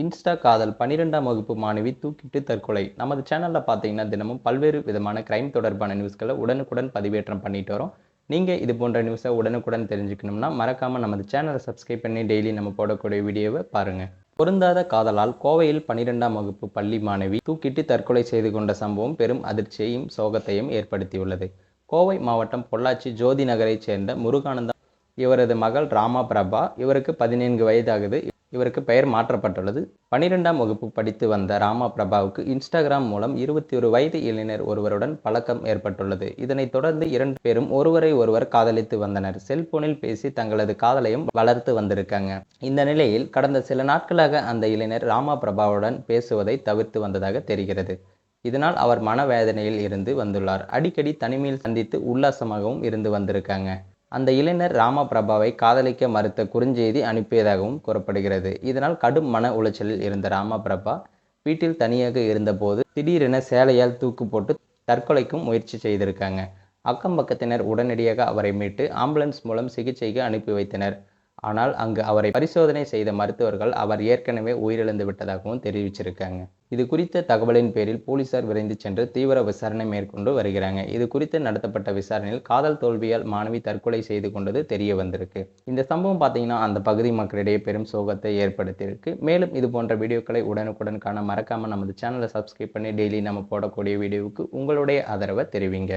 Insta காதல் பன்னிரெண்டாம் வகுப்பு மாணவி தூக்கிட்டு தற்கொலை. நமது சேனலில் பார்த்தீங்கன்னா தினமும் பல்வேறு விதமான கிரைம் தொடர்பான நியூஸ்களை உடனுக்குடன் பதிவேற்றம் பண்ணிட்டு வரோம். நீங்கள் இது போன்ற நியூஸை உடனுக்குடன் தெரிஞ்சுக்கணும்னா மறக்காமல் நமது சேனலை சப்ஸ்கிரைப் பண்ணி டெய்லி நம்ம போடக்கூடிய வீடியோவை பாருங்கள் பொருந்தாத காதலால் கோவையில் பன்னிரெண்டாம் வகுப்பு பள்ளி மாணவி தூக்கிட்டு தற்கொலை செய்து கொண்ட சம்பவம் பெரும் அதிர்ச்சியையும் சோகத்தையும் ஏற்படுத்தியுள்ளது. கோவை மாவட்டம் பொள்ளாச்சி ஜோதி நகரைச் சேர்ந்த முருகானந்தம் இவரது மகள் ராமா பிரபா இவருக்கு பதினான்கு வயதாகுது. இவருக்கு பெயர் மாற்றப்பட்டுள்ளது. பனிரெண்டாம் வகுப்பு படித்து வந்த ராமா பிரபாவுக்கு இன்ஸ்டாகிராம் மூலம் இருபத்தி ஒரு வயது இளைஞர் ஒருவருடன் பழக்கம் ஏற்பட்டுள்ளது. இதனைத் தொடர்ந்து இரண்டு பேரும் ஒருவரை ஒருவர் காதலித்து வந்தனர். செல்போனில் பேசி தங்களது காதலையும் வளர்த்து வந்திருக்காங்க. இந்த நிலையில் கடந்த சில நாட்களாக அந்த இளைஞர் ராமா பிரபாவுடன் பேசுவதை தவிர்த்து வந்ததாக தெரிகிறது. இதனால் அவர் மனவேதனையில் இருந்து வந்துள்ளார். அடிக்கடி தனிமையில் சந்தித்து உல்லாசமாகவும் இருந்து வந்திருக்காங்க. அந்த இளைஞர் ராம பிரபாவை காதலிக்க மறுத்த குறுஞ்செய்தி அனுப்பியதாகவும் கூறப்படுகிறது. இதனால் கடும் மன உளைச்சலில் இருந்த ராம பிரபா வீட்டில் தனியாக இருந்தபோது திடீரென சேலையால் தூக்கு போட்டு தற்கொலைக்கும் முயற்சி செய்திருக்காங்க. அக்கம் பக்கத்தினர் உடனடியாக அவரை மீட்டு ஆம்புலன்ஸ் மூலம் சிகிச்சைக்கு அனுப்பி வைத்தனர். ஆனால் அங்கு அவரை பரிசோதனை செய்த மருத்துவர்கள் அவர் ஏற்கனவே உயிரிழந்து விட்டதாகவும் தெரிவிச்சிருக்காங்க. இது குறித்த தகவலின் பேரில் போலீசார் விரைந்து சென்று தீவிர விசாரணை மேற்கொண்டு வருகிறாங்க. இது குறித்து நடத்தப்பட்ட விசாரணையில் காதல் தோல்வியால் மாணவி தற்கொலை செய்து கொண்டது தெரிய வந்திருக்கு. இந்த சம்பவம் பார்த்தீங்கன்னா அந்த பகுதி மக்களிடையே பெரும் சோகத்தை ஏற்படுத்தியிருக்கு. மேலும் இது போன்ற வீடியோக்களை உடனுக்குடன் காண மறக்காமல் நமது சேனலை சப்ஸ்கிரைப் பண்ணி டெய்லி நம்ம போடக்கூடிய வீடியோவுக்கு உங்களுடைய ஆதரவை தெரிவிங்க.